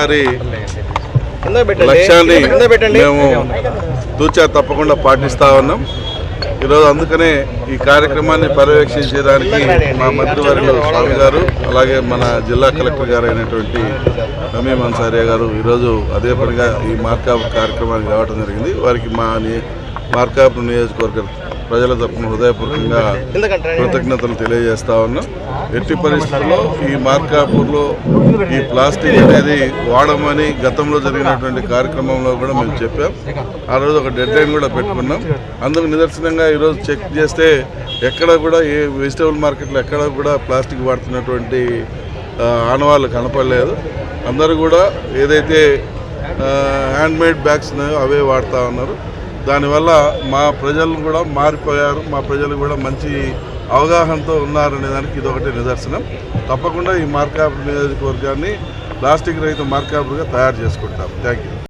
గారి లక్ష్యాన్ని మేము తూచా తప్పకుండా పాటిస్తా ఉన్నాం. ఈరోజు అందుకనే ఈ కార్యక్రమాన్ని పర్యవేక్షించేదానికి మా మంత్రివర్యులు స్వామి గారు అలాగే మన జిల్లా కలెక్టర్ గారు అయినటువంటి నమీం అన్సారియా గారు ఈరోజు అదే పనిగా ఈ మార్కాప్ కార్యక్రమానికి రావడం జరిగింది. వారికి మా మార్కాప్ నియోజకవర్గ ప్రజల తరఫున హృదయపూర్వకంగా కృతజ్ఞతలు తెలియజేస్తా ఉన్నాం. ఎట్టి పరిస్థితుల్లో ఈ మార్కాపూర్లో ఈ ప్లాస్టిక్ అనేది వాడమని గతంలో జరిగినటువంటి కార్యక్రమంలో కూడా మేము చెప్పాం. ఆ రోజు ఒక డెడ్ లైన్ కూడా పెట్టుకున్నాం. అందుకు నిదర్శనంగా ఈరోజు చెక్ చేస్తే ఎక్కడ కూడా ఏ వెజిటబుల్ మార్కెట్లో ఎక్కడ కూడా ప్లాస్టిక్ వాడుతున్నటువంటి ఆనవాళ్ళు కనపడలేదు. అందరూ కూడా ఏదైతే హ్యాండ్మేడ్ బ్యాగ్స్ ఉన్నాయో అవే వాడుతూ ఉన్నారు. దానివల్ల మా ప్రజలు కూడా మారిపోయారు మా ప్రజలు కూడా మంచి అవగాహనతో ఉన్నారనే దానికి ఇదొకటి నిదర్శనం. తప్పకుండా ఈ మార్కాపు నియోజకవర్గాన్ని ప్లాస్టిక్ రహిత మార్కాపుగా తయారు చేసుకుంటాం. Thank you